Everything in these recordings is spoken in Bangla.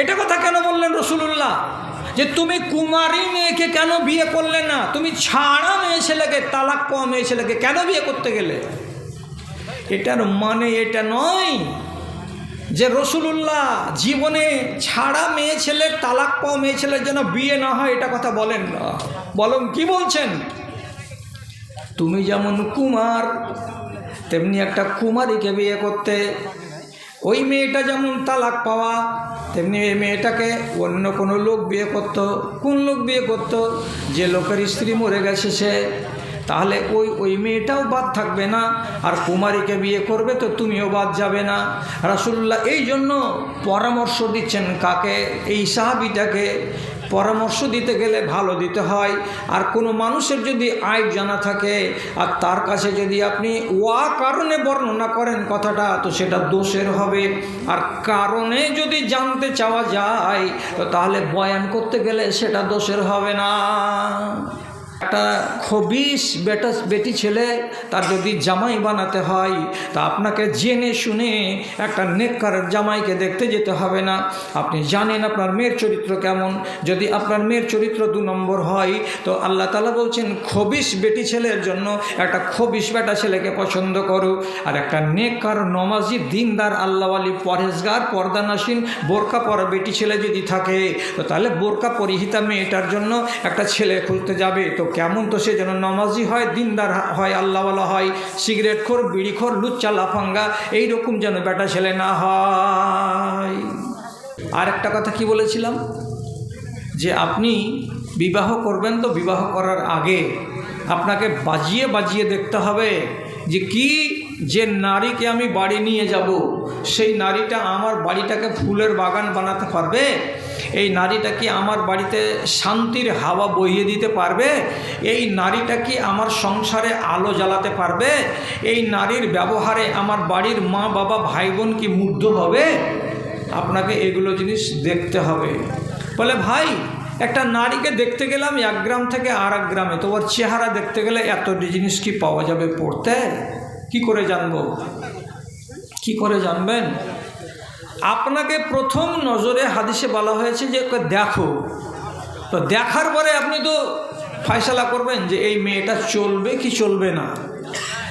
এটা কথা কেন বললেন রসুল্লাহ যে তুমি কুমারী মেয়েকে কেন বিয়ে করলে না? তুমি ছাড়া মেয়ে ছেলেকে, তালাক পাওয়া মেয়ে ছেলেকে কেন বিয়ে করতে গেলে? এটার মানে এটা নয় যে রসুলুল্লাহ জীবনে ছাড়া মেয়ে ছেলের তালাক পাওয়া মেয়ে ছেলের যেন বিয়ে না হয়, এটা কথা বলেন না। বলুন, কি বলছেন? তুমি যেমন কুমার, তেমনি একটা কুমারীকে বিয়ে করতে ওই মেয়েটা যেমন তালাক পাওয়া, তেমনি এই মেয়েটাকে অন্য কোনো লোক বিয়ে করত। কোন লোক বিয়ে করত? যে লোকের স্ত্রী মরে গেছে সে। তাহলে ওই ওই মেয়েটাও বাদ থাকবে না। আর কুমারীকে বিয়ে করবে তো তুমিও বাদ যাবে না। রাসুল্লাহ এই জন্য পরামর্শ দিচ্ছেন কাকে? এই সাহাবিটাকে। পরামর্শ দিতে গেলে ভালো দিতে হয়। আর কোনো মানুষের যদি আয় জানা থাকে, আর তার কাছে যদি আপনি ওয়া কারণে বর্ণনা করেন কথাটা, তো সেটা দোষের হবে। আর কারণে যদি জানতে চাওয়া যায়, তো তাহলে বয়ান করতে গেলে সেটা দোষের হবে না। একটা খবিস বেটা, বেটি ছেলে তার যদি জামাই বানাতে হয়, তা আপনাকে জেনে শুনে একটা নেককার জামাইকে দেখতে যেতে হবে না। আপনি জানেন আপনার মেয়ের চরিত্র কেমন? যদি আপনার মেয়ের চরিত্র দু নম্বর হয়, তো আল্লাহ তালা বলছেন খবিস বেটি ছেলের জন্য একটা খবিস বেটা ছেলেকে পছন্দ করো। আর একটা নেককার, নমাজি, দিনদার, আল্লাহওয়ালি পরেজগার পর্দানাসীন, বোরকা পরা বেটি ছেলে যদি থাকে, তো তাহলে বোরকা পরিহিতা মেয়েটার জন্য একটা ছেলে খুলতে যাবে। তো কেমন তো সে যেন নমাজি হয়, দিনদার হয়, আল্লাহওয়ালা হয়, সিগারেট খোর বিড়িখোর লুচ্চা, লাফাঙ্গা, এইরকম যেন বেটা ছেলে না হয়। আর একটা কথা কি বলেছিলাম? যে আপনি বিবাহ করবেন তো বিবাহ করার আগে আপনাকে বাজিয়ে বাজিয়ে দেখতে হবে যে কি যে নারীকে আমি বাড়ি নিয়ে যাব, সেই নারীটা আমার বাড়িটাকে ফুলের বাগান বানাতে পারবে? এই নারীটা কি আমার বাড়িতে শান্তির হাওয়া বইয়ে দিতে পারবে? এই নারীটা কি আমার সংসারে আলো জ্বালাতে পারবে? এই নারীর ব্যবহারে আমার বাড়ির মা, বাবা ভাই বোন কি মুগ্ধ হবে? আপনাকে এগুলো জিনিস দেখতে হবে। বলে, ভাই, একটা নারীকে দেখতে গেলাম এক গ্রাম থেকে আর এক গ্রামে। তো ওর চেহারা দেখতে গেলে এত জিনিস কি পাওয়া যাবে পড়তে? কি করে জানব? কি করে জানবেন? আপনাকে প্রথম নজরে হাদিসে বলা হয়েছে যে দেখো। তো দেখার পরে আপনি তো ফয়সালা করবেন যে, এই মেয়েটা চলবে কি চলবে না?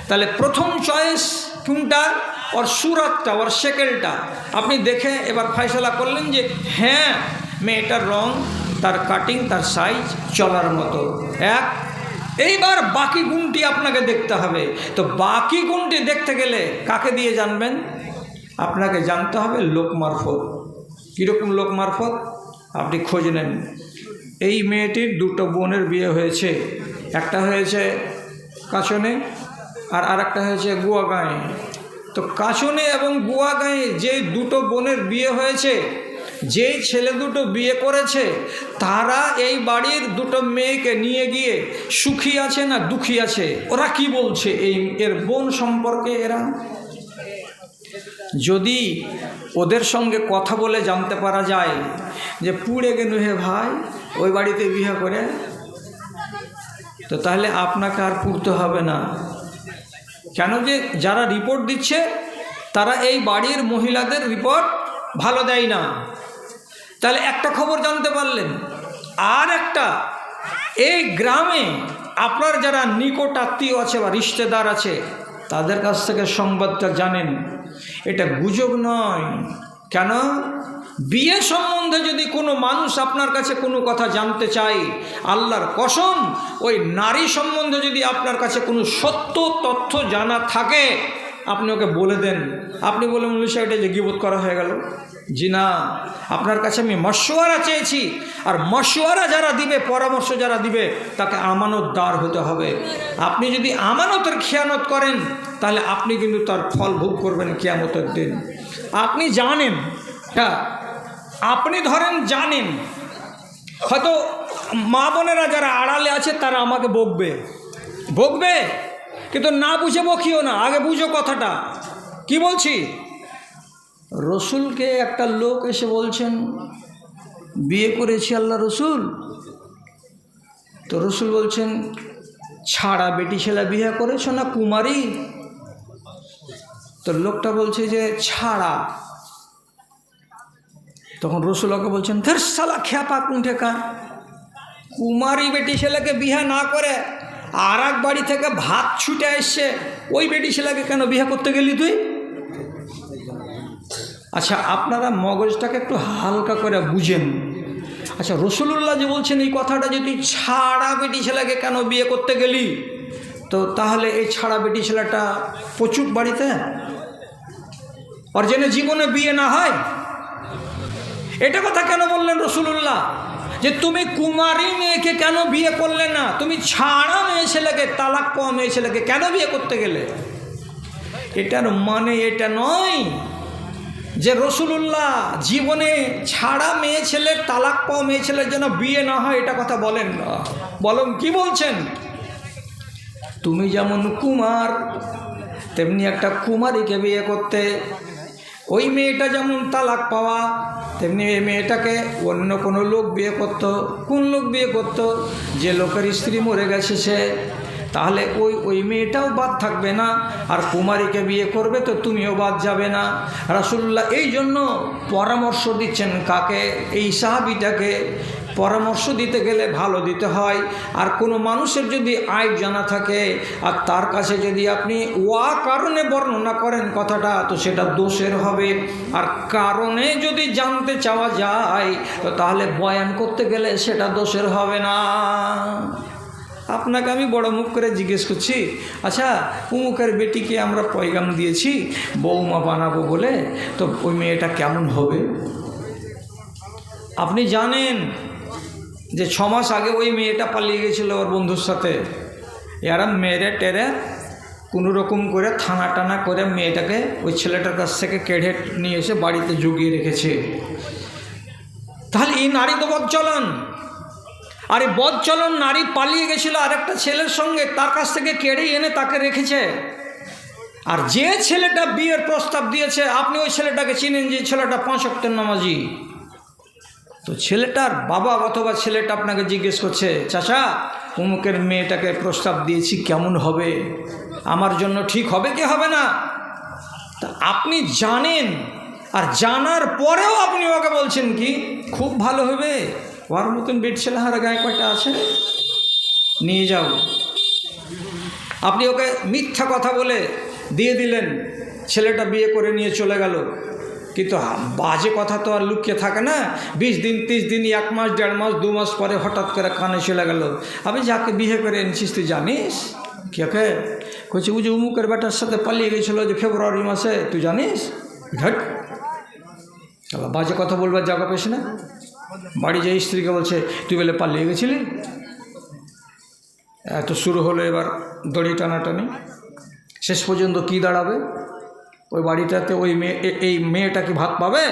তাহলে প্রথম চয়েস কোনটা? ওর সুরাতটা, ওর সেকেলটা আপনি দেখে এবার ফয়সলা করলেন যে হ্যাঁ মেয়েটার রং, তার কাটিং তার সাইজ চলার মতো। এক, এইবার বাকি গুণটি আপনাকে দেখতে হবে। তো বাকি গুণটি দেখতে গেলে কাকে দিয়ে জানবেন? আপনাকে জানতে হবে লোক মারফত। কীরকম লোক মারফত? আপনি খোঁজ নেন। এই মেয়েটির দুটো বোনের বিয়ে হয়েছে। একটা হয়েছে কাছনে আর আরেকটা হয়েছে গুয়াগাঁয়ে। তো কাছনে এবং গুয়াগাঁয়ে যে দুটো বোনের বিয়ে হয়েছে, যেই ছেলে দুটো বিয়ে করেছে, তারা এই বাড়ির দুটো মেয়েকে নিয়ে গিয়ে সুখী আছে না দুঃখী আছে? ওরা কি বলছে এই এর বোন সম্পর্কে এরা? যদি ওদের সঙ্গে কথা বলে জানতে পারা যায় যে পুড়ে গেল হে ভাই, ওই বাড়িতে বিয়ে করে, তো তাহলে আপনাকে আর পুড়তে হবে না। কেন যে যারা রিপোর্ট দিচ্ছে, তারা এই বাড়ির মহিলাদের রিপোর্ট ভালো দেয় না। তাহলে একটা খবর জানতে পারলেন, আর একটা, এই গ্রামে আপনার যারা নিকট আত্মীয় আছে বা রিশতেদার আছে, তাদের কাছ থেকে সংবাদটা জানেন। এটা গুজব নয়। কেন? বিয়ে সম্বন্ধে যদি কোনো মানুষ আপনার কাছে কোনো কথা জানতে চায়, আল্লাহর কসম, ওই নারী সম্বন্ধে যদি আপনার কাছে কোনো সত্য তথ্য জানা থাকে আপনি ওকে বলে দেন। আপনি বলে মূল্য এটা যে গিবোধ করা হয়ে গেল। জি না, আপনার কাছে আমি মশওয়ারা চেয়েছি। আর মশওয়ারা যারা দিবে, পরামর্শ যারা দিবে, তাকে আমানত আমানতদার হতে হবে। আপনি যদি আমানতের খেয়ানত করেন, তাহলে আপনি কিন্তু তার ফল ভোগ করবেন কেয়ামতের দিন। আপনি জানেন হ্যাঁ আপনি ধরেন জানেন, হয়তো মা বোনেরা যারা আড়ালে আছে, তারা আমাকে বকবে। বকবে? কিন্তু না বুঝে বকিও না, আগে বুঝো কথাটা। কি বলছি? রসুলকে একটা লোক এসে বলছেন, বিয়ে করেছি আল্লাহ রসুল? তো রসুল বলছেন, ছাড়া বেটি ছেলে বিয়ে করেছ না কুমারী? তো লোকটা বলছে যে, ছাড়া। তখন রসুলাকে বলছেন, ধের সালা খ্যাপা কুণ্ঠেকা কুমারী বেটি ছেলেকে বিয়ে না করে আর এক বাড়ি থেকে ভাত ছুটে এসছে ওই বেটি ছেলেকে কেন বিয়ে করতে গেলি তুই? আচ্ছা আপনারা মগজটাকে একটু হালকা করে বুঝেন। আচ্ছা রসুল্লাহ যে বলছেন এই কথাটা যে তুই ছাড়া বেটি ছেলেকে কেন বিয়ে করতে গেলি? তো তাহলে এই ছাড়া বেটি ছেলেটা প্রচুর বাড়িতে? ওর জন্য জীবনে বিয়ে না হয়? এটা কথা কেন বললেন রসুল্লাহ যে তুমি কুমারী মেয়েকে কেন বিয়ে করলে না? তুমি ছাড়া মেয়ে ছেলেকে, তালাক পাওয়া মেয়ে ছেলেকে কেন বিয়ে করতে গেলে? এটার মানে এটা নয় যে রসুল্লাহ জীবনে ছাড়া মেয়ে ছেলের তালাক পাওয়া মেয়ে ছেলের জন্য বিয়ে না হয়, এটা কথা বলেন না। বলুন, কি বলছেন? তুমি যেমন কুমার, তেমনি একটা কুমারীকে বিয়ে করতে ওই মেয়েটা যেমন তালাক পাওয়া, তেমনি এই মেয়েটাকে অন্য কোনো লোক বিয়ে করত। কোন লোক বিয়ে করত? যে লোকের স্ত্রী মরে গেছে সে। তাহলে ওই ওই মেয়েটাও বাদ থাকবে না। আর কুমারীকে বিয়ে করবে তো তুমিও বাদ যাবে না। রাসুল্লাহ এই জন্য পরামর্শ দিচ্ছেন কাকে? এই সাহাবিটাকে। পরামর্শ দিতে গেলে ভালো দিতে হয়। আর কোনো মানুষের যদি আয় জানা থাকে, আর তার কাছে যদি আপনি ওয়া কারণে বর্ণনা করেন কথাটা, তো সেটা দোষের হবে। আর কারণে যদি জানতে চাওয়া যায়, তো তাহলে বয়ান করতে গেলে সেটা দোষের হবে না। আপনাকে আমি বড় মুখ করে জিজ্ঞেস করছি আচ্ছা উমুকের বেটিকে আমরা পয়গাম দিয়েছি বৌমা বানাবো বলে? তো ওই মেয়েটা কেমন হবে? আপনি জানেন যে ছ মাস আগে ওই মেয়েটা পালিয়ে গেছিল ওর বন্ধুর সাথে। এরা মেরে টেরে কোনো রকম করে থানা টানা করে মেয়েটাকে ওই ছেলেটার কাছ থেকে কেড়ে নিয়ে এসে বাড়িতে জুগিয়ে রেখেছে। তাহলে এই নারী তো বদচলন। আর এই বদচলন নারী পালিয়ে গেছিল আরেকটা ছেলের সঙ্গে, তার কাছ থেকে কেড়ে এনে তাকে রেখেছে। আর যে ছেলেটা বিয়ের প্রস্তাব দিয়েছে, আপনি ওই ছেলেটাকে চিনেন যে ছেলেটা পাঁচ অক্টের নামাজি। তো ছেলেটার বাবা অথবা ছেলেটা আপনাকে জিজ্ঞেস করছে, চাচা, অমুকের মেয়েটাকে প্রস্তাব দিয়েছি, কেমন হবে? আমার জন্য ঠিক হবে কি হবে না? তা আপনি জানেন, আর জানার পরেও আপনি ওকে বলছেন কি, খুব ভালো হবে, ওর মতন বেড ছেলে হারা গায়ে কয়টা আছে? নিয়ে যাও। আপনি ওকে মিথ্যা কথা বলে দিয়ে দিলেন, ছেলেটা বিয়ে করে নিয়ে চলে গেল। কিন্তু বাজে কথা তো আর লুকিয়ে থাকে না। বিশ দিন, তিরিশ দিন, এক মাস, দেড় মাস, দু মাস পরে হঠাৎ করে কানে চলে গেল। আমি যাকে বিয়ে করে এনেছিস তুই জানিস? কে ও যে উমুকের বেটার সাথে পালিয়ে গেছিল যে ফেব্রুয়ারি মাসে, তুই জানিস? ঘট চলো বাজে কথা বলবার জায়গা পেস না? বাড়ি যে স্ত্রীকে বলছে, তুই বলে পালিয়ে গেছিলি? এত শুরু হলো এবার দড়ি টানাটানি। শেষ পর্যন্ত কি দাঁড়াবে? ওই বাড়িটাতে ওই মেয়ে এই মেয়েটা কি ভাত পাবে?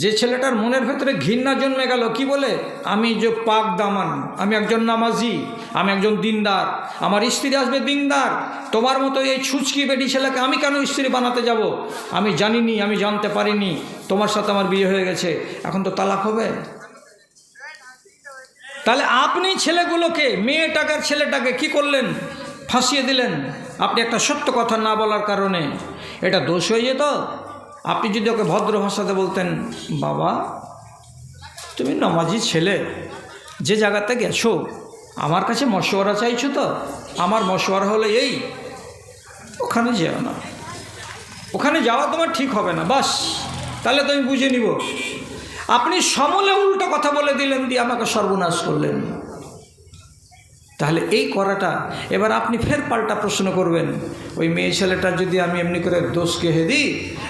যে ছেলেটার মনের ভেতরে ঘৃণা জন্মে গেল, কি বলে? আমি যে পাক দামান, আমি একজন নামাজি, আমি একজন দিনদার, আমার স্ত্রী আসবে দিনদার, তোমার মতো এই ছুচকি বেটি ছেলেকে আমি কেন স্ত্রী বানাতে যাব? আমি জানিনি, আমি জানতে পারিনি, তোমার সাথে আমার বিয়ে হয়ে গেছে, এখন তো তালাক হবে? তাহলে আপনি ছেলেগুলোকে মেয়েটাকে আর ছেলেটাকে কি করলেন? ফাঁসিয়ে দিলেন। আপনি একটা সত্য কথা না বলার কারণে। এটা দোষ হয়ে যেত। আপনি যদি ওকে ভদ্র ভাষাতে বলতেন, বাবা, তুমি নমাজি ছেলে। যে জায়গাতে গেছো আমার কাছে মশওয়ারা চাইছো তো। আমার মশওয়ারা হলে এই। ওখানে যেও না। ওখানে যাওয়া তোমার ঠিক হবে না। বাস, তাহলে তো আমি বুঝে নিব। আপনি সমলে উল্টো কথা বলে দিলেন, দিয়ে আমাকে সর্বনাশ করলেন। তাহলে এই করাটা, এবার আপনি ফের পাল্টা প্রশ্ন করবেন, ওই মেয়ে ছেলেটা যদি আমি এমনি করে দোষ কেহে দিই,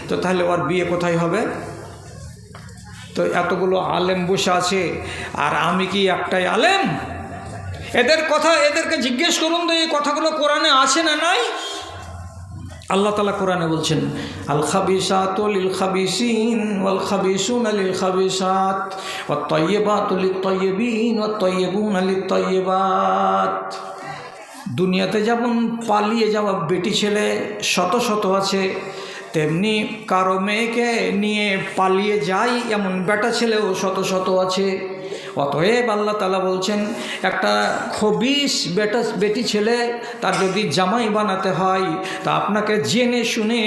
তো তাহলে ওর বিয়ে কোথায় হবে? তো এতগুলো আলেম বসে আছে, আর আমি কি একটাই আলেম? এদের কথা, এদেরকে জিজ্ঞেস করুন তো এই কথাগুলো কোরআনে আছে না নাই? আল্লাহ তালা কোরআনে বলছেন, আল খাবিসাত তাইয়্যিবাত দুনিয়াতে যেমন পালিয়ে যাওয়া বেটি ছেলে শত শত আছে, তেমনি কারও মেয়েকে নিয়ে পালিয়ে যায় এমন বেটা ছেলেও শত শত আছে। অতএব আল্লাহ তালা বলছেন, একটা খবিস বেটা, বেটি ছেলে তার যদি জামাই বানাতে হয়, তা আপনাকে জেনে শুনে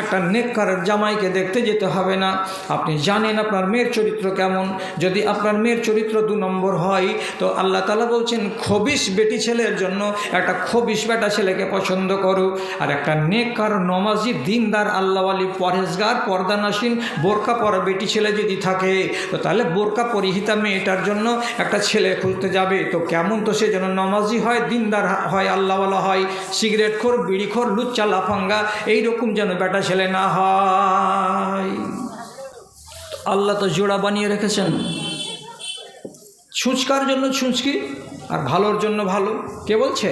একটা নেককার জামাইকে দেখতে যেতে হবে না। আপনি জানেন আপনার মেয়ের চরিত্র কেমন। যদি আপনার মেয়ের চরিত্র দু নম্বর হয়, তো আল্লাহ তালা বলছেন খবিস বেটি ছেলের জন্য একটা খবিস বেটা ছেলেকে পছন্দ করো। আর একটা নেককার, নমাজি, দিনদার আল্লাহ আল্লাহওয়ালি পরেজগার পর্দানাসীন বোরকা পরা বেটি ছেলে যদি থাকে, তো তাহলে বোরকা পরিহিতা মেয়েটার জন্য একটা ছেলে খুঁজতে যাবে। তো কেমন তো সে যেন নমাজি হয়, দিনদার হয়, আল্লাহওয়ালা হয়, সিগারেট খোর বিড়িখোর লুচ্চা, লাফাঙ্গা, এইরকম যেন বেটা ছেলে না হয়। আল্লাহ তো জোড়া বানিয়ে রেখেছেন। ছুঁচকার জন্য ছুঁচকি আর ভালোর জন্য ভালো। কে বলছে?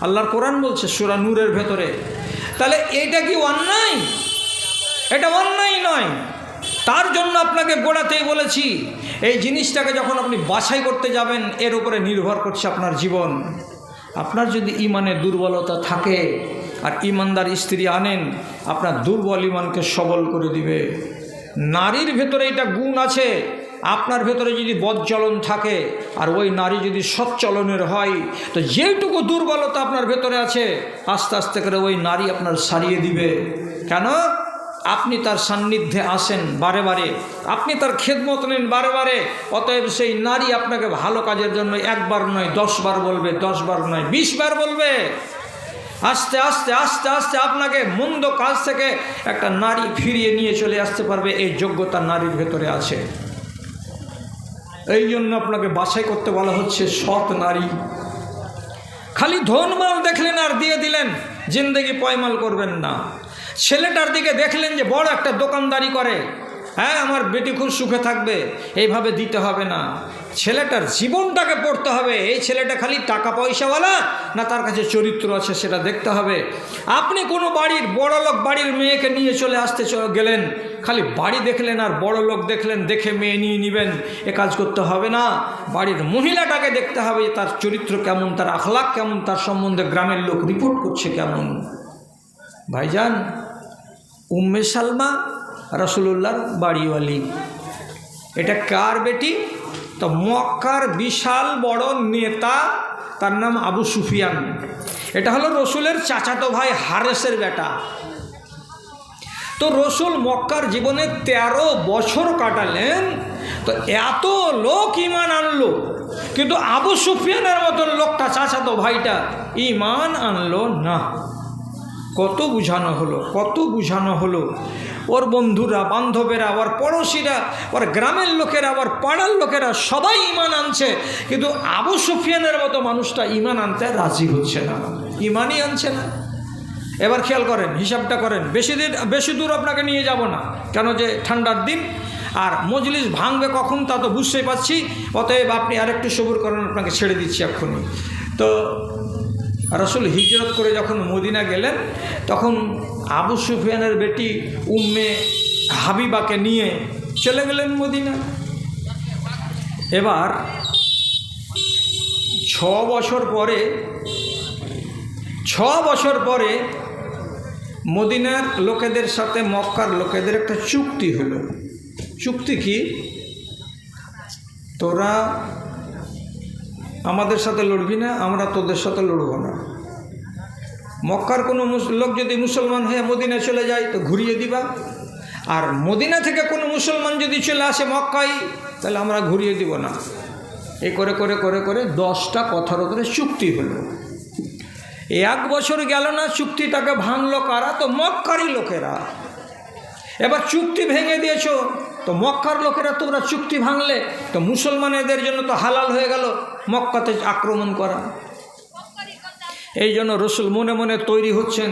আল্লাহর কোরআন বলছে, সুরা নূরের ভেতরে। তাহলে এইটা কি অন্যায়? এটা অন্যায় নয়। তার জন্য আপনাকে গোড়াতেই বলেছি, এই জিনিসটাকে যখন আপনি বাছাই করতে যাবেন, এর উপরে নির্ভর করছে আপনার জীবন। আপনার যদি ইমানে দুর্বলতা থাকে, আর ইমানদার স্ত্রী আনেন, আপনার দুর্বল ইমানকে সবল করে দিবে। নারীর ভেতরে এটা গুণ আছে, আপনার ভেতরে যদি বদচলন থাকে, আর ওই নারী যদি সচ্চলনের হয়, তো যেটুকু দুর্বলতা আপনার ভেতরে আছে, আস্তে আস্তে করে ওই নারী আপনার সারিয়ে দিবে। কেন? আপনি তার সান্নিধ্যে আসেন বারে বারে। আপনি তার খেদমত নেন বারে বারে। অতএব সেই নারী আপনাকে ভালো কাজের জন্য একবার নয়, দশবার বলবে, দশবার নয় বিশ বার বলবে। আস্তে আস্তে আস্তে আস্তে আপনাকে মন্দ কাজ থেকে একটা নারী ফিরিয়ে নিয়ে চলে আসতে পারবে, এই যোগ্যতা নারীর ভেতরে আছে। এই জন্য আপনাকে বাছাই করতে বলা হচ্ছে সৎ নারী। খালি ধনমাল দেখলেন আর দিয়ে দিলেন, জিন্দগি পয়মাল করবেন না। ছেলেটার দিকে দেখলেন যে বড় একটা দোকানদারি করে। হ্যাঁ আমার বেটি খুব সুখে থাকবে, এইভাবে দিতে হবে না। ছেলেটার জীবনটাকে পড়তে হবে, এই ছেলেটা খালি টাকা পয়সাওয়ালা না তার কাছে চরিত্র আছে সেটা দেখতে হবে। আপনি কোনো বাড়ির বড় লোক, বাড়ির মেয়েকে নিয়ে চলে আসতে গেলেন, খালি বাড়ি দেখলেন আর বড় লোক দেখলেন, দেখে মেয়ে নিয়ে নেবেন, এ কাজ করতে হবে না। বাড়ির মহিলাটাকে দেখতে হবে তার চরিত্র কেমন, তার আখলাক কেমন, তার সম্বন্ধে গ্রামের লোক রিপোর্ট করছে কেমন। ভাইজান, উম্মে সালমা রসুল্লাহর বাড়িওয়ালি। এটা কার বেটি? তো মক্কার বিশাল বড় নেতা, তার নাম আবু সুফিয়ান। এটা হলো রসুলের চাচাতো ভাই হারেসের বেটা। তো রসুল মক্কার জীবনে ১৩ বছর কাটালেন, তো এত লোক ইমান আনলো, কিন্তু আবু সুফিয়ানের মতন লোকটা চাচাতো ভাইটা ইমান আনলো না। কত বুঝানো হলো, কত বুঝানো হলো। ওর বন্ধুরা, বান্ধবেরা ওর পড়োশিরা ওর গ্রামের লোকেরা ওর পাড়ার লোকেরা সবাই ইমান আনছে। কিন্তু আবু সুফিয়ানের মতো মানুষটা ইমান আনতে রাজি হচ্ছে না। ইমানই আনছে না। এবার খেয়াল করেন, হিসাবটা করেন, বেশি দিন, বেশি দূর আপনাকে নিয়ে যাব না। কেন যে ঠান্ডার দিন, আর মজলিস ভাঙবে কখন তা তো বুঝতেই পারছি। অতএব আপনি আরেকটু সবুর করেন আপনাকে ছেড়ে দিচ্ছি এক্ষুনি। তো রসুল হিজরত করে যখন মদিনা গেলেন, তখন আবু সুফিয়ানের বেটি উম্মে হাবিবাকে নিয়ে চলে গেলেন মদিনা। এবার ছ বছর পরে, ছ বছর পরে মদিনার লোকেদের সাথে মক্কার লোকেদের একটা চুক্তি হলো। চুক্তি কি? তোরা আমাদের সাথে লড়বি না, আমরা তোদের সাথে লড়বো না। মক্কার কোনো লোক যদি মুসলমান হয়ে মদিনা চলে যায়, তো ঘুরিয়ে দিবা। আর মদিনা থেকে কোনো মুসলমান যদি চলে আসে মক্কাই তাহলে আমরা ঘুরিয়ে দিব না। এ করে করে করে করে দশটা কথার উপরে চুক্তি হলো। এক বছর গেল না চুক্তিটাকে ভাঙলো কারা? তো মক্কারই লোকেরা। এবার চুক্তি ভেঙে দিয়েছ। তো মক্কার লোকেরা তোমরা চুক্তি ভাঙলে, তো মুসলমানেদের জন্য তো হালাল হয়ে গেল মক্কাতে আক্রমণ করা। এই জন্য রসুল মনে মনে তৈরি হচ্ছেন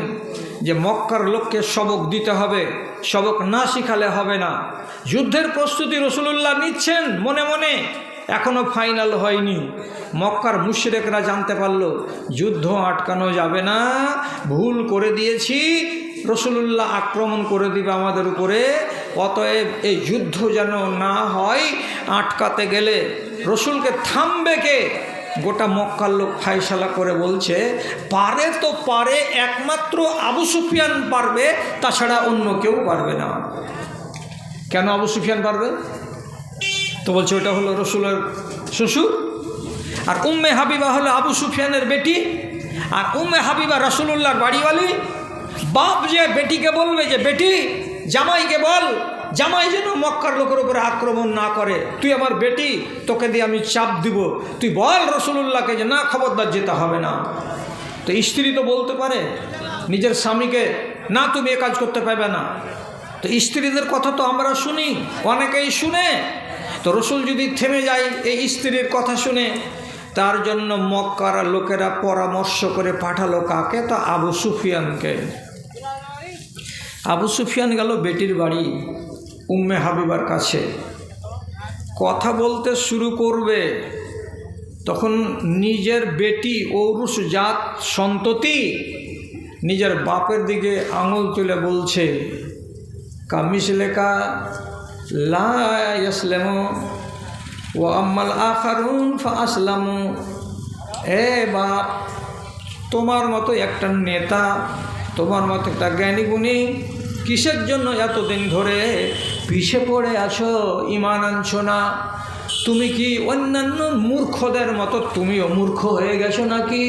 যে মক্কার লোককে সবক দিতে হবে, সবক না শিখালে হবে না। যুদ্ধের প্রস্তুতি রসুলুল্লাহ নিচ্ছেন মনে মনে এখনও ফাইনাল হয়নি। মক্কার মুশরেকরা জানতে পারল, যুদ্ধ আটকানো যাবে না, ভুল করে দিয়েছি, রসুলুল্লাহ আক্রমণ করে দিবে আমাদের উপরে অতএব এই যুদ্ধ যেন না হয়, আটকাতে গেলে রসুলকে থামবে কে? গোটা মক্কার লোক ফাইসালা করে বলছে, পারে তো পারে, একমাত্র আবু সুফিয়ান পারবে, তাছাড়া অন্য কেউ পারবে না। কেন আবু সুফিয়ান পারবে? তো বলছে, ওটা হলো রসুলের শ্বশুর, আর উম্মে হাবিবা হলো আবু সুফিয়ানের বেটি, আর উম্মে হাবিবা রসুল্লাহর বাড়িওয়ালি। বাপ যে বেটিকে বলবে যে, বেটি জামাইকে বল, জামাই যেন মক্কার লোকের উপরে আক্রমণ না করে। তুই আমার বেটি, তোকে দিয়ে আমি চাপ দিব। তুই বল রসুল্লাহকে যে, না, খবরদার যেতে হবে না। তো স্ত্রী তো বলতে পারে, নিজের স্বামীকে, না, তুমি এ কাজ করতে পারবে না। তো স্ত্রীদের কথা তো আমরা শুনি, অনেকেই শুনে। তো রসুল যদি থেমে যায়, এই স্ত্রীর কথা শুনে, তার জন্য মক্কার লোকেরা পরামর্শ করে পাঠালো কাকে? তো আবু সুফিয়ানকে। আবু সুফিয়ান গেল বেটির বাড়ি, উম্মে হাবিবার কাছে। কথা বলতে শুরু করবে। তখন নিজের বেটি জাত সন্ততি নিজের বাপের দিকে আঙুল তুলে বলছে কামিসলেকা লাসলেম ও আম্মাল আখারুন ফা আসলামু এ বাপ, তোমার মতো একটা নেতা, তোমার মতো একটা জ্ঞানী গুণী কিসের জন্য এতদিন ধরে পিছে পড়ে আছো? ইমান আনছো না? তুমি কি অন্যান্য মূর্খদের মতো তুমিও মূর্খ হয়ে গেছো নাকি?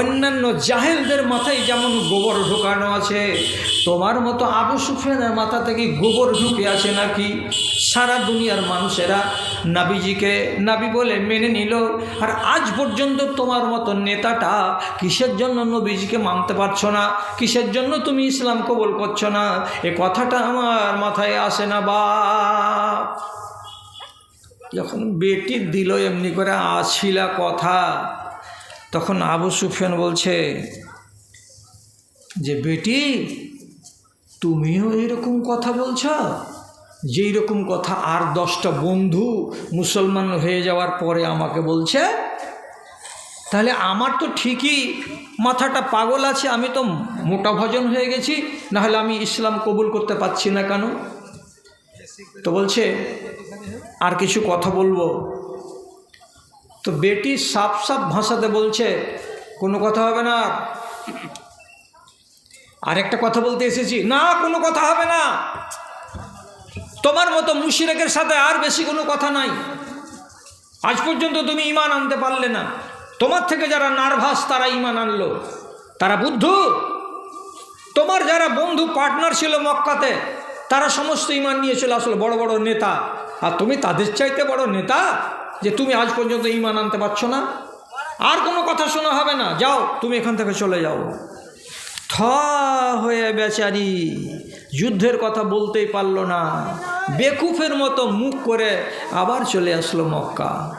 অন্যান্য জাহেলদের মাথায় যেমন গোবর ঢোকানো আছে, তোমার মতো আবু সুফিয়ানের মাথা থেকে গোবর ঢুকে আছে নাকি? সারা দুনিয়ার মানুষেরা নাবিজিকে নাবি বলে মেনে নিল, আর আজ পর্যন্ত তোমার মতো নেতাটা কিসের জন্য নবীজিকে মানতে পারছ না? কিসের জন্য তুমি ইসলাম কবল করছ না? এ কথাটা আমার মাথায় আসে না বা যখন বেটি দিল এমনি করে আছিলা কথা, তখন আবু সুফিয়ান বলছে, যে বেটি, তুমিও এরকম কথা বলছ? যেই রকম কথা আর দশটা বন্ধু মুসলমান হয়ে যাওয়ার পরে আমাকে বলছে, তাহলে আমার তো ঠিকই মাথাটা পাগল আছে, আমি তো মোটা ভজন হয়ে গেছি, নাহলে আমি ইসলাম কবুল করতে পারছি না কেন? তো বলছে, আর কিছু কথা বলব? তো বেটি সাফ সাফ ভাষাতে বলছে, কোনো কথা হবে না। আর একটা কথা বলতে এসেছি, না, কোনো কথা হবে না। তোমার মতো মুশিরেকের সাথে আর বেশি কোনো কথা নাই। আজ পর্যন্ত তুমি ইমান আনতে পারলে না। তোমার থেকে যারা নার্ভাস, তারা ইমান আনলো। তারা বুদ্ধ। তোমার যারা বন্ধু, পার্টনার ছিল মক্কাতে তারা সমস্ত ইমান নিয়ে চলে আসলো, বড় বড় নেতা। আর তুমি তাদের চাইতে বড় নেতা যে তুমি আজ পর্যন্ত ইমান আনতে পারছ না? আর কোনো কথা শোনা হবে না। যাও, তুমি এখান থেকে চলে যাও। থ হয়ে বেচারি যুদ্ধের কথা বলতেই পারল না। বেকুফের মতো মুখ করে আবার চলে আসলো মক্কা।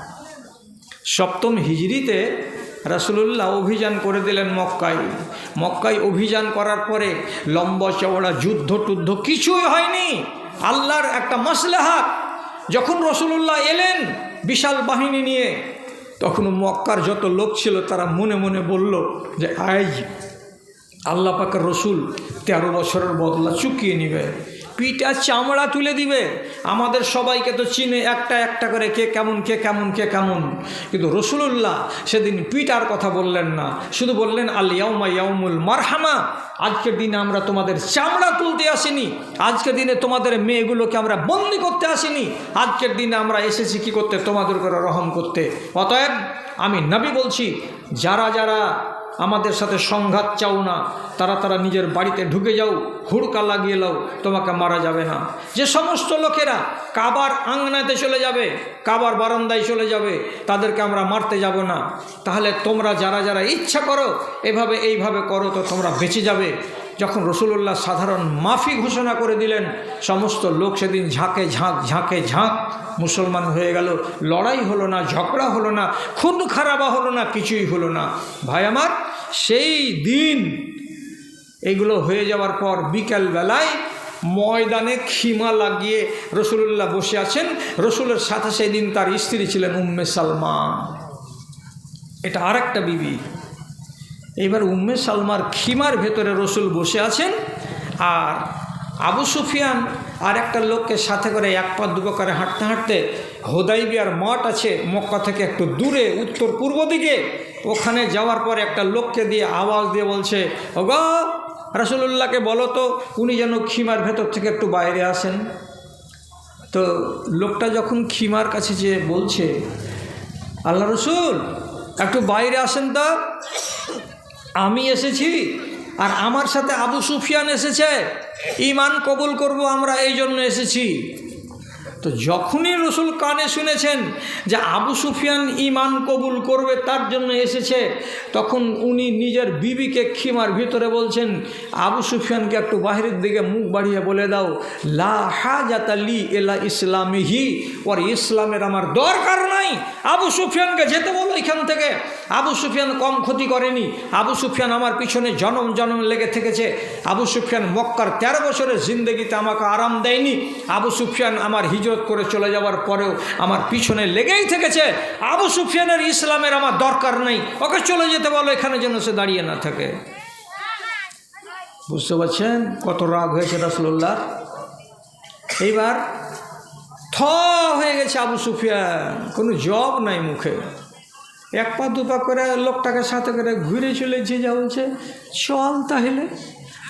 সপ্তম হিজড়িতে রাসুলুল্লাহ অভিযান করে দিলেন মক্কায়। মক্কায় অভিযান করার পরে লম্বা চওড়া যুদ্ধ টুদ্ধ কিছুই হয়নি। আল্লাহর একটা মাসলেহাত। যখন রসুলুল্লাহ এলেন বিশাল বাহিনী নিয়ে, তখন মক্কার যত লোক ছিল তারা মনে মনে বলল যে আজ আল্লাহ পাকের রসুল তেরো বছরের বদলা চুকিয়ে নিবে। পিঠা চামড়া তুলে দিবে। আমাদের সবাইকে তো চিনে একটা একটা করে কে কেমন কে কেমন কে কেমন। কিন্তু রসুলুল্লাহ সেদিন পিটার কথা বললেন না। শুধু বললেন আল ইয়াউমা ইয়াউমুল মারহামা। আজকের দিনে আমরা তোমাদের চামড়া তুলতে আসিনি। আজকের দিনে তোমাদের মেয়েগুলোকে আমরা বন্দি করতে আসিনি। আজকের দিনে আমরা এসেছি কি করতে? তোমাদের করে রহম করতে। অতএব আমি নবী বলছি, যারা যারা আমাদের সাথে সংঘাত চাও না। তারা তারা নিজের বাড়িতে ঢুকে যাও, হুড়কা লাগিয়ে লাও, তোমাকে মারা যাবে না। যে সমস্ত লোকেরা কাবার আংনাতে চলে যাবে, কাবার বারান্দায় চলে যাবে, তাদেরকে আমরা মারতে যাব না। তাহলে তোমরা যারা যারা ইচ্ছা করো, এভাবে এইভাবে করো তো তোমরা বেঁচে যাবে। যখন রসুল্লাহ সাধারণ মাফি ঘোষণা করে দিলেন, সমস্ত লোক সেদিন ঝাঁকে ঝাঁক ঝাঁকে ঝাঁক, মুসলমান হয়ে গেল। লড়াই হলো না, ঝগড়া হলো না, খুন খারাপা হলো না, কিছুই হলো না। ভাই আমার সেই দিন এগুলো হয়ে যাওয়ার পর বিকেল বেলায় ময়দানে খিমা লাগিয়ে রসুল্লাহ বসে আছেন। রসুলের সাথে সেই দিন তার স্ত্রী ছিলেন উম্মে সালমা এটা আর একটা বিবি। এবার উম্মে সালমার খিমার ভেতরে রসুল বসে আছেন আর আবু সুফিয়ান আর একটা লোককে সাথে করে এক পা দুপা করে হাঁটতে হাঁটতে হোদাইবিয়ার মঠ আছে মক্কা থেকে একটু দূরে, উত্তর পূর্ব দিকে। ওখানে যাওয়ার পরে একটা লোককে দিয়ে আওয়াজ দিয়ে বলছে, ওগো, রাসুলুল্লাহকে বলো তো, উনি যেন খিমার ভেতর থেকে একটু বাইরে আসেন। তো লোকটা যখন খিমার কাছে যে বলছে, আল্লাহ রসুল, একটু বাইরে আসেন তো? আমি এসেছি আর আমার সাথে আবু সুফিয়ান এসেছে। ইমান কবুল করব আমরা এই জন্য এসেছি। তো যখনই রসুল কানে শুনেছেন যে আবু সুফিয়ান ইমান কবুল করবে, তার জন্য এসেছে, তখন উনি নিজের বিবিকে খিমার ভিতরে বলছেন, আবু সুফিয়ানকে একটু বাহিরের দিকে মুখ বাড়িয়ে বলে দাও, লা হাজাতালি এলা ইসলামিহি, ওর ইসলামের আমার দরকার নাই। আবু সুফিয়ানকে যেতে বলো এখান থেকে। আবু সুফিয়ান কম ক্ষতি করেনি। আবু সুফিয়ান আমার পিছনে জনম জনম লেগে থেকেছে। আবু সুফিয়ান মক্কার তেরো বছরের জিন্দগিতে আমাকে আরাম দেয়নি। আবু সুফিয়ান আমার হিজরত করে চলে যাওয়ার পরেও আমার পিছনে লেগেই থেকেছে। আবু সুফিয়ানের ইসলামের আমার দরকার নেই। ওকে চলে যেতে বলো, এখানে যেন সে দাঁড়িয়ে না থাকে। বুঝতে পারছেন কত রাগ হয়েছে রাসুল্লাহ এইবার থ হয়ে গেছে আবু সুফিয়ান। কোনো জব নাই মুখে। এক পা দু পা করে লোকটাকে সাথে করে ঘুরে চলেছে যা বলছে চল তাহলে।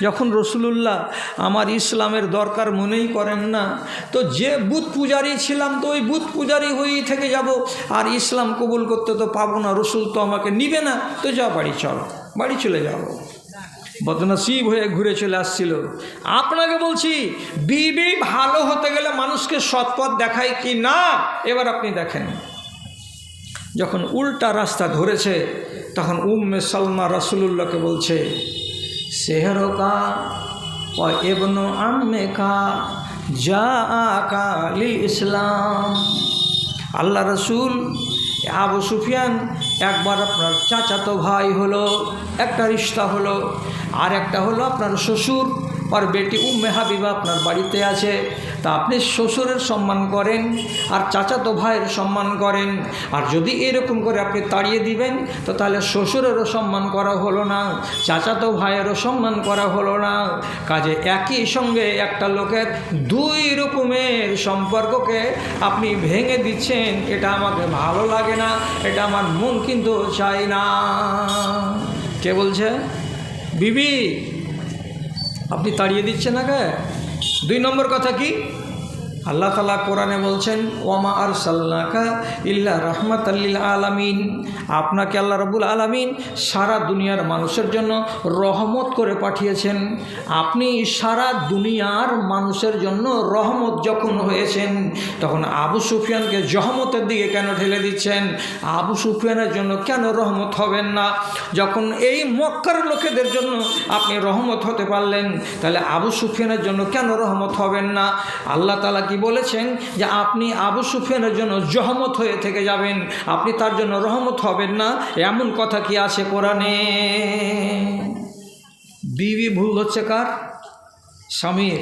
যখন রসুলুল্লাহ আমার ইসলামের দরকার মনেই করেন না, তো যে বুধ পূজারি ছিলাম তো ওই বুধ পূজারি হয়েই থেকে যাব। আর ইসলাম কবুল করতে তো পাবো না, রসুল তো আমাকে নিবে না। তো যা বাড়ি, চল। বাড়ি চলে যাব। বদনসিব হয়ে ঘুরে চলে আসছিল। আপনাকে বলছি, বিবি ভালো হতে গেলে মানুষকে সৎপথ দেখায় কি না? এবার আপনি দেখেন। যখন উল্টা রাস্তা ধরেছে, তখন উম্মে সালমা রাসুলুল্লাহকে বলছে সেহরকা का এবন আম্মে কা যা আকা লিল ইসলাম। আল্লাহ রসুল আবু সুফিয়ান একবার আপনার চাচাতো ভাই হলো, একটা রিশতা হলো আর একটা হলো আপনার শ্বশুর। আর বেটি উম্মে হাবিবা আপনার বাড়িতে আছে। তা আপনি শ্বশুরের সম্মান করেন আর চাচাতো ভাইয়ের সম্মান করেন। আর যদি এরকম করে আপনি তাড়িয়ে দিবেন, তো তাহলে শ্বশুরেরও সম্মান করা হলো না, চাচাতো ভাইয়েরও সম্মান করা হলো না। কাজে একই সঙ্গে একটা লোকের দুই রকমের সম্পর্ককে আপনি ভেঙে দিচ্ছেন, এটা আমাকে ভালো লাগে না, এটা আমার মন কিন্তু চাই না। কে বলছে? বিবি আপনি তাড়িয়ে দিচ্ছেন আগে দুই নম্বর কথা কি? আল্লাহ তালা কোরআনে বলছেন, ওয়ামা আর সাল্লাকা ইল্লা রহমত আল্লিল আলামিন। আপনাকে আল্লাহ রবুল আলামিন সারা দুনিয়ার মানুষের জন্য রহমত করে পাঠিয়েছেন। আপনি সারা দুনিয়ার মানুষের জন্য রহমত যখন হয়েছেন, তখন আবু সুফিয়ানকে জহমতের দিকে কেন ঠেলে দিচ্ছেন? আবু সুফিয়ানের জন্য কেন রহমত হবেন না? যখন এই মক্কার লোকেদের জন্য আপনি রহমত হতে পারলেন, তাহলে আবু সুফিয়ানের জন্য কেন রহমত হবেন না? আল্লাহ তালা কি বলেছেন যে আপনি আবু সুফিয়ানের জন্য জহমত হয়ে থেকে যাবেন। আপনি তার জন্য রহমত হবেন না। এমন কথা কি আছে কোরআনে? বিবি ভুল হচ্ছে কার? স্বামীর।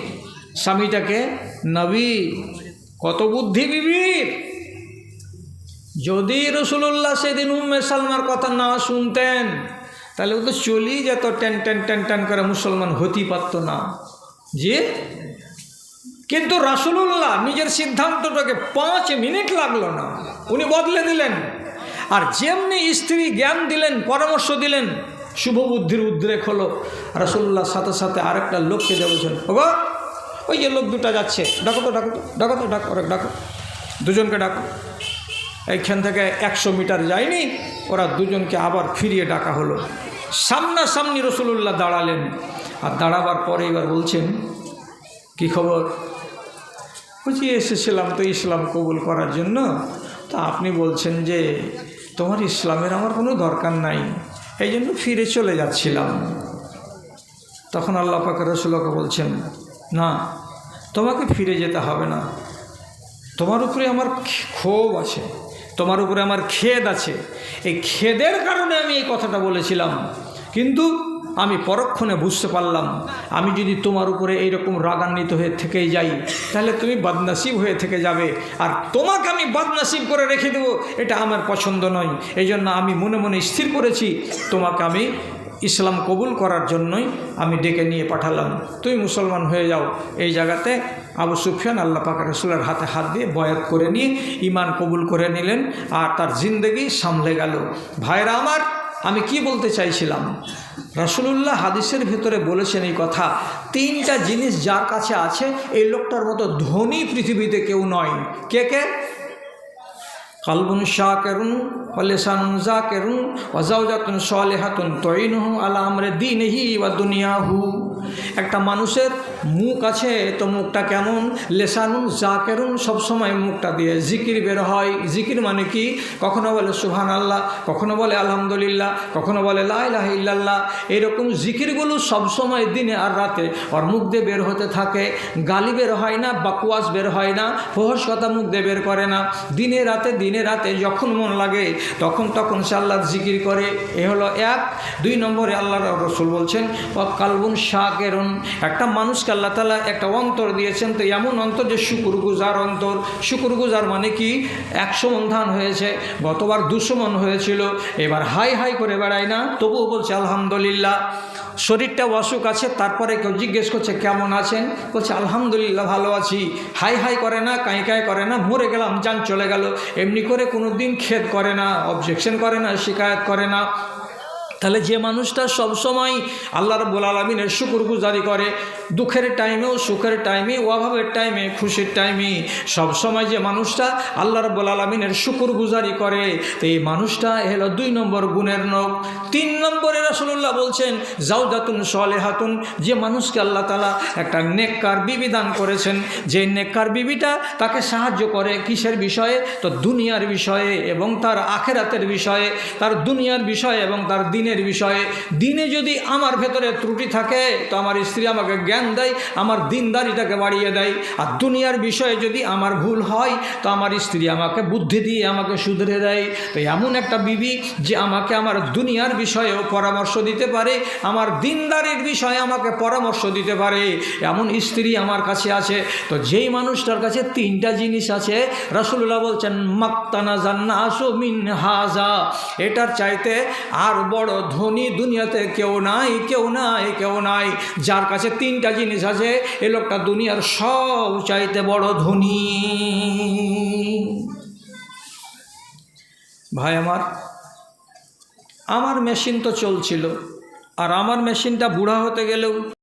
স্বামীটাকে নবী, কত বুদ্ধি বিবির। যদি রসুল্লাহ সেদিন উম্মে সালমার কথা না শুনতেন, তাহলে ও তো চলেই যেত টেন টেন টেন টেন করে মুসলমান হতেই পারত না। যে কিন্তু রাসুলুল্লাহ নিজের সিদ্ধান্তটাকে পাঁচ মিনিট লাগল না। উনি বদলে দিলেন। আর যেমনি স্ত্রী জ্ঞান দিলেন, পরামর্শ দিলেন, শুভ বুদ্ধির উদ্রেক হলো। রাসুল্লাহর সাথে সাথে আরেকটা লোককে যে বলছেন, ওগো, ওই যে লোক দুটা যাচ্ছে, ডাকো তো, ডাকো ডাকো তো, ডাকো, ওরা ডাকো। দুজনকে ডাকো। এইখান থেকে একশো মিটার যায়নি, ওরা দুজনকে আবার ফিরিয়ে ডাকা হলো। সামনাসামনি রসুল্লাহ দাঁড়ালেন। আর দাঁড়াবার পরে এবার বলছেন, কি খবর? বলছি এসেছিলাম তো ইসলাম কবুল করার জন্য। তা আপনি বলছেন যে, তোমার ইসলামের আমার কোনো দরকার নাই। এই জন্য ফিরে চলে যাচ্ছিলাম। তখন আল্লাহ পাক রসুল্লাহকে বলছেন, না, তোমাকে ফিরে যেতে হবে না। তোমার উপরে আমার ক্ষোভ আছে, তোমার উপরে আমার খেদ আছে। এই খেদের কারণে আমি এই কথাটা বলেছিলাম। কিন্তু আমি পরক্ষণে বুঝতে পারলাম, আমি যদি তোমার উপরে এইরকম রাগান্বিত হয়ে থেকেই যাই, তাহলে তুমি বদনসিব হয়ে থেকে যাবে। আর তোমাকে আমি বদনসিব করে রেখে দেবো, এটা আমার পছন্দ নয়। এই আমি মনে মনে স্থির করেছি, তোমাকে আমি ইসলাম কবুল করার জন্যই আমি ডেকে নিয়ে পাঠালাম। তুই মুসলমান হয়ে যাও। এই জায়গাতে আবু সুফিয়ান আল্লাহ পাক রসুলের হাতে হাত দিয়ে বয়াত করে নিয়ে ইমান কবুল করে নিলেন, আর তার জিন্দগি সামলে গেল। ভাইরা আমার আমি কি বলতে চাইছিলাম? রসুলুল্লাহ হাদিসের ভিতরে বলেছেন এই কথা, তিনটা জিনিস যার কাছে আছে, এই লোকটার মতো ধনী পৃথিবীতে কেউ নয়। কে কে? কালবুন শাহ কেরুন অলেসানুন জা কেরুন অজাউজাতুন সলেহাতুন তৈনহু আলা আমরে দিনহি বা দুনিয়াহু। একটা মানুষের মুখ আছে তো মুখটা কেমন? লেসানুন জা কেরুন সবসময় মুখটা দিয়ে। জিকির বের হয়। জিকির মানে কি? কখনো বলে সুহান আল্লাহ কখনো বলে আলহামদুলিল্লাহ, কখনো বলে লাহ ইল্লাল্লাহ। এরকম জিকিরগুলো সবসময় দিনে আর রাতে। ওর মুখ দিয়ে বের হতে থাকে। গালি বের হয় না বাকুয়াস বের হয় না ফহস কথা মুখ দিয়ে বের করে না। দিনে রাতে দিনে রাতে যখন মন লাগে, তখন তখন সে আল্লাহর জিকির করে। এ হলো এক। দুই নম্বরে আল্লাহ রসুল বলছেন কালবুন শাকেরুন। একটা মানুষকে আল্লাহ তালা একটা অন্তর দিয়েছেন, তো এমন অন্তর যে শুকুর গুজার অন্তর। শুকুর গুজার মানে কি? একশো মন ধান হয়েছে, গতবার দুশো মন হয়েছিল, এবার হাই হাই করে বেড়ায় না? তবুও বলছে, আলহামদুলিল্লাহ। শরীরটা অসুখ আছে, তারপরে কেউ জিজ্ঞেস করছে, কেমন আছেন? বলছে, আলহামদুলিল্লাহ ভালো আছি। হাই হাই করে না, কাঁই কাঁই করে না, মরে গেলাম, যান চলে গেল। এমনি করে কোনো দিন খেদ করে না, অবজেকশন করে না, শিকায়ত করে না। তাহলে যে মানুষটা সবসময় আল্লাহ রব্বুল আলমিনের শুকুর গুজারি করে, দুঃখের টাইমেও সুখের টাইমে অভাবের টাইমে খুশির টাইমে সবসময় যে মানুষটা আল্লাহ রব্বুল আলমিনের শুকুর গুজারি করে, তো এই মানুষটা হলো দুই নম্বর গুণের নখ। তিন নম্বরে রসুল্লাহ বলছেন জাউদাতুন হাতুন যে মানুষকে আল্লাহ তালা একটা নেককার বিবি দান করেছেন। যে নেককার বিবিটা তাকে সাহায্য করে কিসের বিষয়ে? তো দুনিয়ার বিষয়ে এবং তার আখেরাতের বিষয়ে, তার দুনিয়ার বিষয়ে এবং তার দিনের বিষয়ে। দিনে যদি আমার ভেতরে ত্রুটি থাকে, তো আমার স্ত্রী আমাকে জ্ঞান দেয়, আমার দিনদারিটাকে বাড়িয়ে দেয়। আর দুনিয়ার বিষয়ে যদি আমার ভুল হয়, তো আমার স্ত্রী আমাকে বুদ্ধি দিয়ে আমাকে শুধরে দেয়। তো এমন একটা বিবি যে আমাকে আমার দুনিয়ার বিষয়েও পরামর্শ দিতে পারে, আমার দিনদারির বিষয়ে আমাকে পরামর্শ দিতে পারে। এমন স্ত্রী আমার কাছে আছে। তো যেই মানুষটার কাছে তিনটা জিনিস আছে রসুল্লাহ বলছেন, মাক্তানা জান্না আসো মিন হাজা। এটার চাইতে আর বড় ধনী দুনিয়াতে কেউ নাই কেউ নাই কেউ নাই। যার কাছে তিনটা জিনিস আছে, এ লোকটা দুনিয়ার সব চাইতে বড় ধনী। ভাই আমার আমার মেশিন তো চলছিল, আর আমার মেশিনটা বুড়া হতে গেলেও